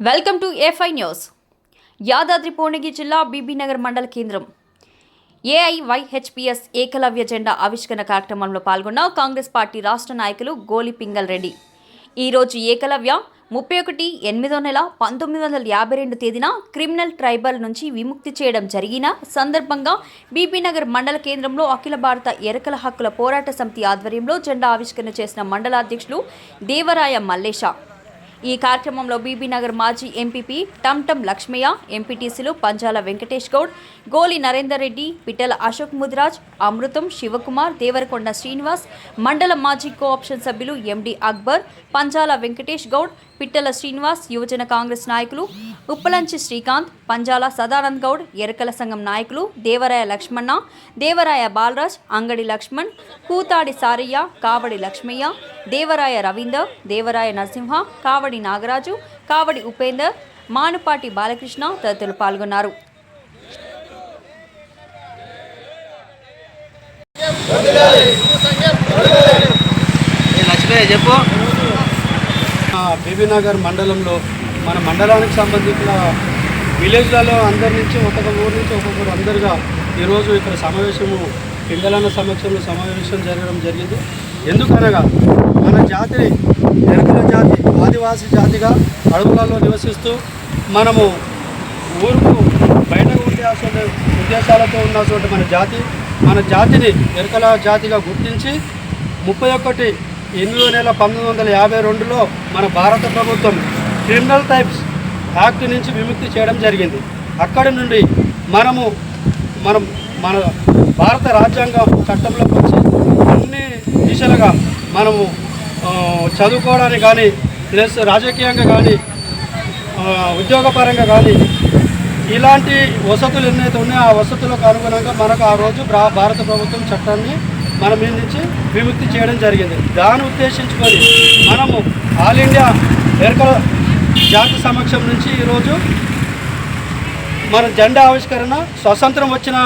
Welcome to ఏఫై news. Yadadri Bhuvanagiri జిల్లా బీబీనగర్ మండల కేంద్రం. ఏఐవైహెచ్పిఎస్ ఏకలవ్య జెండా ఆవిష్కరణ కార్యక్రమంలో పాల్గొన్న కాంగ్రెస్ పార్టీ రాష్ట్ర నాయకులు గోలి పింగల్ రెడ్డి. ఈరోజు ఏకలవ్య ముప్పై ఒకటి ఎనిమిదో నెల పంతొమ్మిది వందల యాభై రెండు తేదీన క్రిమినల్ ట్రైబల్ నుంచి విముక్తి చేయడం జరిగిన సందర్భంగా బీబీనగర్ మండల కేంద్రంలో అఖిల భారత ఎరకల హక్కుల పోరాట సమితి ఆధ్వర్యంలో జెండా ఆవిష్కరణ చేసిన మండలాధ్యక్షులు దేవరాయ మల్లేశ. ఈ కార్యక్రమంలో బీబీనగర్ మాజీ ఎంపీపీ టంటం లక్ష్మయ్య ఎంపీటీసీలు పంజాల వెంకటేష్ గౌడ్ గోలి నరేందర్ రెడ్డి పిట్టల అశోక్ ముదిరాజ్ అమృతం శివకుమార్ దేవరకొండ శ్రీనివాస్ మండల మాజీ కోఆప్షన్ సభ్యులు ఎండి అక్బర్ పంజాల వెంకటేష్ గౌడ్ పిట్టల శ్రీనివాస్ యువజన కాంగ్రెస్ నాయకులు ఉప్పలంచి శ్రీకాంత్ పంజాల సదానంద్ గౌడ్ ఎరకల సంఘం నాయకులు దేవరాయ లక్ష్మణ దేవరాయ బాలరాజ్ అంగడి లక్ష్మణ్ కూతాడి సారయ్య కావడి లక్ష్మయ్య దేవరాయ రవీందర్ దేవరాయ నరసింహ కావడి నాగరాజు కావడి ఉపేందర్ మానుపాటి బాలకృష్ణ తదితరులు పాల్గొన్నారు. లక్ష్మయ్య చెప్పు. ఆ బీబీనగర్ మండలంలో మన మండలానికి సంబంధించిన విలేజ్లలో అందరి నుంచి ఒక్కొక్క ఊరు నుంచి ఒక్కొక్కరు అందరుగా ఈరోజు ఇక్కడ సమావేశము పింగళన్న సమక్షంలో సమావేశం జరగడం జరిగింది. ఎందుకనగా మన జాతిని ఎరుకుల జాతి ఆదివాసీ జాతిగా అడవులలో నివసిస్తూ మనము ఊరుకు బయటకు ఉండే ఉద్దేశాలతో ఉన్నటువంటి మన జాతి మన జాతిని ఎరుకల జాతిగా గుర్తించి ముప్పై ఒకటి ఎనిమిదో నెల పంతొమ్మిది వందల యాభై రెండులో మన భారత ప్రభుత్వం క్రిమినల్ టైప్స్ యాక్ట్ నుంచి విముక్తి చేయడం జరిగింది. అక్కడి నుండి మనము మనం మన భారత రాజ్యాంగ చట్టంలోకి వచ్చి అన్ని దిశలుగా మనము చదువుకోవడానికి కానీ ప్లస్ రాజకీయంగా కానీ ఉద్యోగపరంగా కానీ ఇలాంటి వసతులు ఎన్నైతే ఉన్నాయో ఆ వసతులకు అనుగుణంగా మనకు ఆ రోజు భారత ప్రభుత్వం చట్టాన్ని మన మీద నుంచి విముక్తి చేయడం జరిగింది. దాన్ని ఉద్దేశించుకొని మనము ఆల్ ఇండియా ఎరకల జాతి సమక్షం నుంచి ఈరోజు మన జెండా ఆవిష్కరణ స్వతంత్రం వచ్చిన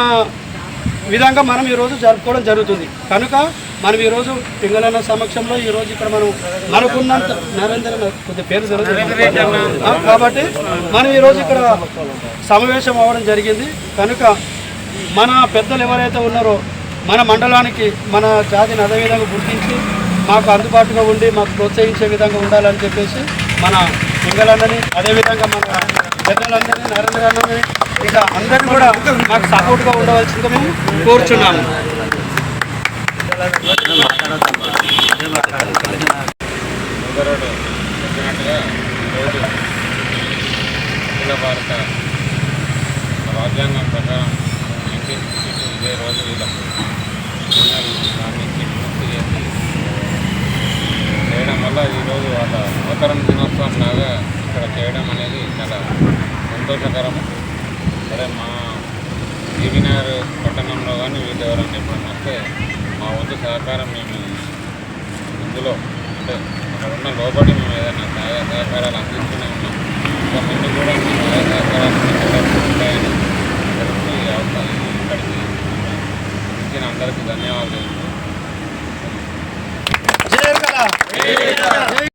విధంగా మనం ఈరోజు జరుపుకోవడం జరుగుతుంది కనుక మనం ఈరోజు పింగళన్న సమక్షంలో ఈరోజు ఇక్కడ మనం మనకున్నంత నరేంద్ర కొద్ది పేరు. ఆ, కాబట్టి మనం ఈరోజు ఇక్కడ సమావేశం అవ్వడం జరిగింది కనుక మన పెద్దలు ఎవరైతే ఉన్నారో మన మండలానికి మన జాతిని అదేవిధంగా గుర్తించి మాకు అందుబాటులో ఉండి మాకు ప్రోత్సహించే విధంగా ఉండాలని చెప్పేసి మన పింగళన్నని అదేవిధంగా మన పెద్దలందరినీ నరేంద్ర అన్నని ఇక అందరూ కూడా మాకు సపోర్ట్గా ఉండవలసిందిగా మేము కోరుచున్నాము. అఖిల భారత రాజ్యాంగం ప్రకారం నైన్టీన్ ఫిఫ్టీ టూ ఇదే రోజు వీళ్ళకు క్రిమినల్ దాని చేసి చేయడం వల్ల ఈరోజు వాళ్ళ అవతరణ దినోత్సవం లాగా ఇక్కడ చేయడం అనేది చాలా సంతోషకరం అదే మా జీవినగర్ పట్టణంలో కానీ వీళ్ళు ఎవరైనా ఎప్పుడైనా వస్తే మా వంతు సహకారం మేము ఇందులో అంటే అక్కడ ఉన్న లోబడి మేము ఏదైనా సహాయ సహకారాలు అందిస్తూనే ఉన్నాం. ఇంకా కూడా మీ సహాయ సహకారాలు ఉంటాయని ఇక్కడికి అవకాశం ఇక్కడికి ఇచ్చిన అందరికీ ధన్యవాదాలు.